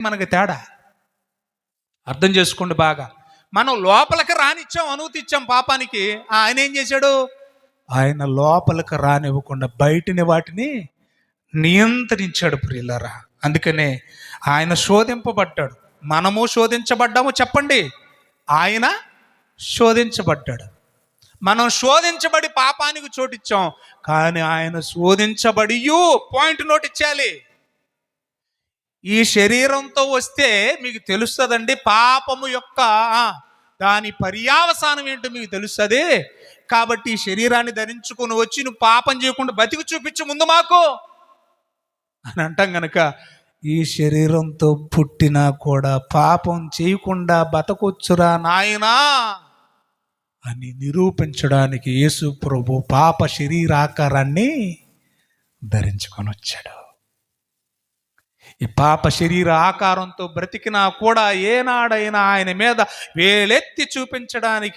మనకి తేడా? అర్థం చేసుకోండి బాగా. మనం లోపలికి రానిచ్చాం అనుమతి ఇచ్చాం పాపానికి ఆయన ఏం చేశాడు? ఆయన లోపలికి రానివ్వకుండా బయటిని వాటిని నియంత్రించాడు ప్రియులరా. అందుకనే ఆయన శోధింపబడ్డాడు. మనము శోధించబడ్డాము చెప్పండి. ఆయన శోధించబడ్డాడు. మనం శోధించబడి పాపానికి చోటిచ్చాం కానీ ఆయన శోధించబడి పాయింట్ నోటిచ్చేయాలి ఇచ్చాలి ఈ శరీరంతో వస్తే మీకు తెలుస్తుందండి పాపము యొక్క దాని పర్యావసానం ఏంటో మీకు తెలుస్తుంది. కాబట్టి ఈ శరీరాన్ని ధరించుకొని వచ్చి నువ్వు పాపం చేయకుండా బతికి చూపించు ముందు మాకు. అని అంటాం గనక ఈ శరీరంతో పుట్టినా కూడా పాపం చేయకుండా బతకొచ్చురా నాయనా అని నిరూపించడానికి యేసు ప్రభు పాప శరీరాకారాన్ని ధరించుకొని వచ్చాడు ఈ పాప శరీర ఆకారంతో బ్రతికినా కూడా ఏనాడైనా ఆయన మీద వేలెత్తి చూపించడానికి